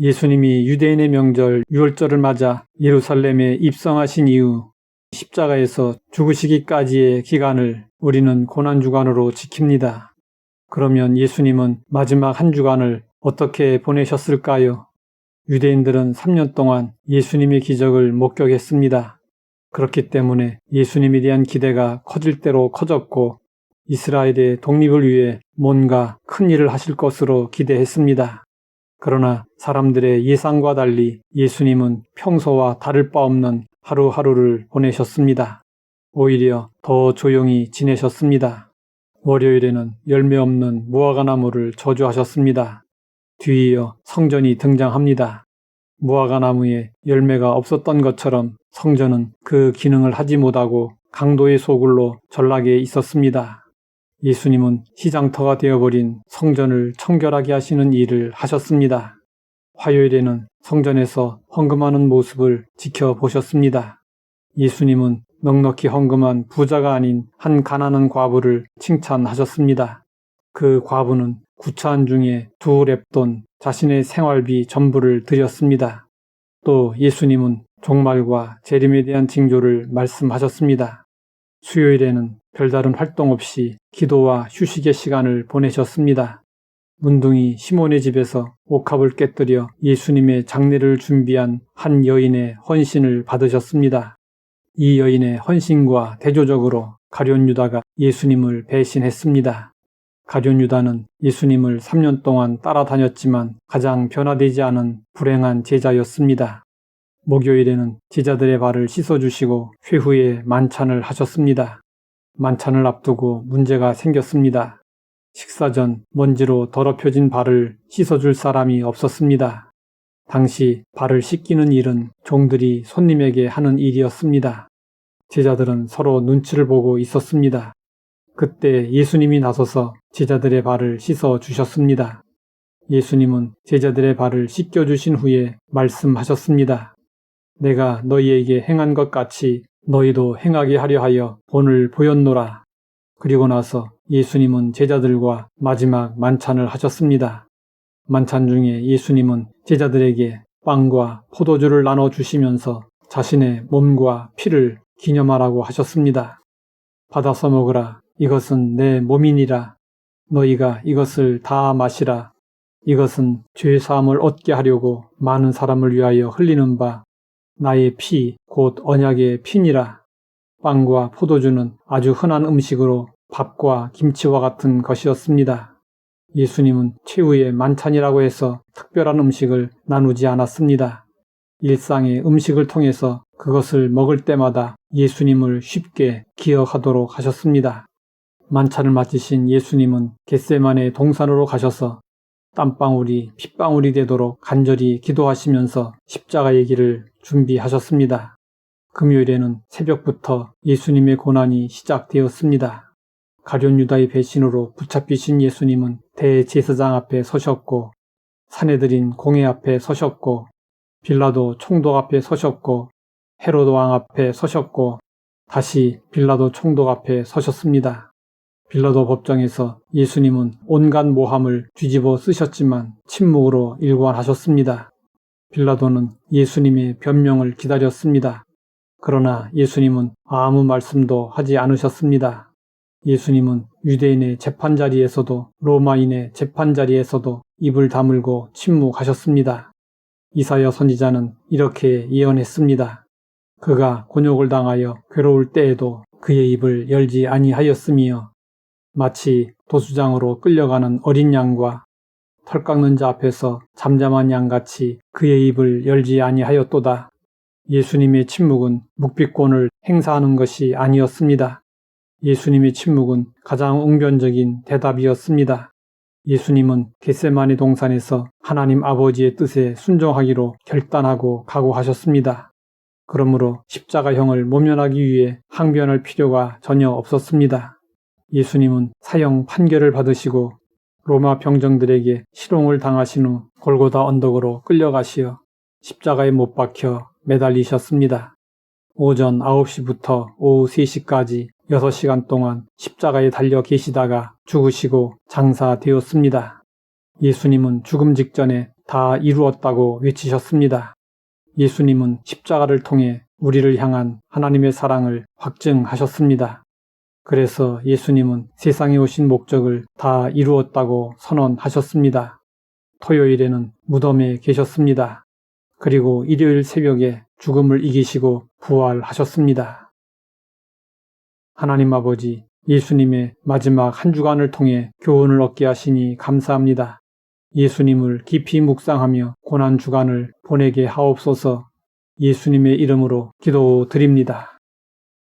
예수님이 유대인의 명절 유월절을 맞아 예루살렘에 입성하신 이후 십자가에서 죽으시기까지의 기간을 우리는 고난 주간으로 지킵니다. 그러면 예수님은 마지막 한 주간을 어떻게 보내셨을까요? 유대인들은 3년 동안 예수님의 기적을 목격했습니다. 그렇기 때문에 예수님에 대한 기대가 커질 대로 커졌고 이스라엘의 독립을 위해 뭔가 큰 일을 하실 것으로 기대했습니다. 그러나 사람들의 예상과 달리 예수님은 평소와 다를 바 없는 하루하루를 보내셨습니다. 오히려 더 조용히 지내셨습니다. 월요일에는 열매 없는 무화과 나무를 저주하셨습니다. 뒤이어 성전이 등장합니다. 무화과 나무에 열매가 없었던 것처럼 성전은 그 기능을 하지 못하고 강도의 소굴로 전락에 있었습니다. 예수님은 시장터가 되어버린 성전을 청결하게 하시는 일을 하셨습니다. 화요일에는 성전에서 헌금하는 모습을 지켜보셨습니다. 예수님은 넉넉히 헌금한 부자가 아닌 한 가난한 과부를 칭찬하셨습니다. 그 과부는 구차한 중에 두 랩돈 자신의 생활비 전부를 드렸습니다. 또 예수님은 종말과 재림에 대한 징조를 말씀하셨습니다. 수요일에는 별다른 활동 없이 기도와 휴식의 시간을 보내셨습니다. 문둥이 시몬의 집에서 옥합을 깨뜨려 예수님의 장례를 준비한 한 여인의 헌신을 받으셨습니다. 이 여인의 헌신과 대조적으로 가룟 유다가 예수님을 배신했습니다. 가룟 유다는 예수님을 3년 동안 따라다녔지만 가장 변화되지 않은 불행한 제자였습니다. 목요일에는 제자들의 발을 씻어주시고 회후에 만찬을 하셨습니다. 만찬을 앞두고 문제가 생겼습니다. 식사 전 먼지로 더럽혀진 발을 씻어줄 사람이 없었습니다. 당시 발을 씻기는 일은 종들이 손님에게 하는 일이었습니다. 제자들은 서로 눈치를 보고 있었습니다. 그때 예수님이 나서서 제자들의 발을 씻어 주셨습니다. 예수님은 제자들의 발을 씻겨 주신 후에 말씀하셨습니다. 내가 너희에게 행한 것 같이 너희도 행하게 하려 하여 본을 보였노라. 그리고 나서 예수님은 제자들과 마지막 만찬을 하셨습니다. 만찬 중에 예수님은 제자들에게 빵과 포도주를 나눠 주시면서 자신의 몸과 피를 기념하라고 하셨습니다. 받아서 먹으라. 이것은 내 몸이니라. 너희가 이것을 다 마시라. 이것은 죄 사함을 얻게 하려고 많은 사람을 위하여 흘리는 바 나의 피, 곧 언약의 피니라. 빵과 포도주는 아주 흔한 음식으로 밥과 김치와 같은 것이었습니다. 예수님은 최후의 만찬이라고 해서 특별한 음식을 나누지 않았습니다. 일상의 음식을 통해서 그것을 먹을 때마다 예수님을 쉽게 기억하도록 하셨습니다. 만찬을 마치신 예수님은 겟세만의 동산으로 가셔서 땀방울이 핏방울이 되도록 간절히 기도하시면서 십자가의 길을 준비하셨습니다. 금요일에는 새벽부터 예수님의 고난이 시작되었습니다. 가룟 유다의 배신으로 붙잡히신 예수님은 대제사장 앞에 서셨고 사내들인 공회 앞에 서셨고 빌라도 총독 앞에 서셨고 헤로드 왕 앞에 서셨고 다시 빌라도 총독 앞에 서셨습니다. 빌라도 법정에서 예수님은 온갖 모함을 뒤집어 쓰셨지만 침묵으로 일관하셨습니다. 빌라도는 예수님의 변명을 기다렸습니다. 그러나 예수님은 아무 말씀도 하지 않으셨습니다. 예수님은 유대인의 재판 자리에서도 로마인의 재판 자리에서도 입을 다물고 침묵하셨습니다. 이사야 선지자는 이렇게 예언했습니다. 그가 곤욕을 당하여 괴로울 때에도 그의 입을 열지 아니하였으며 마치 도수장으로 끌려가는 어린 양과 털 깎는 자 앞에서 잠잠한 양같이 그의 입을 열지 아니하였도다. 예수님의 침묵은 묵비권을 행사하는 것이 아니었습니다. 예수님의 침묵은 가장 웅변적인 대답이었습니다. 예수님은 겟세마니 동산에서 하나님 아버지의 뜻에 순종하기로 결단하고 각오하셨습니다. 그러므로 십자가형을 모면하기 위해 항변할 필요가 전혀 없었습니다. 예수님은 사형 판결을 받으시고 로마 병정들에게 실용을 당하신 후 골고다 언덕으로 끌려가시어 십자가에 못 박혀 매달리셨습니다. 오전 9시부터 오후 3시까지 6시간 동안 십자가에 달려 계시다가 죽으시고 장사되었습니다. 예수님은 죽음 직전에 다 이루었다고 외치셨습니다. 예수님은 십자가를 통해 우리를 향한 하나님의 사랑을 확증하셨습니다. 그래서 예수님은 세상에 오신 목적을 다 이루었다고 선언하셨습니다. 토요일에는 무덤에 계셨습니다. 그리고 일요일 새벽에 죽음을 이기시고 부활하셨습니다. 하나님 아버지, 예수님의 마지막 한 주간을 통해 교훈을 얻게 하시니 감사합니다. 예수님을 깊이 묵상하며 고난 주간을 보내게 하옵소서 예수님의 이름으로 기도드립니다.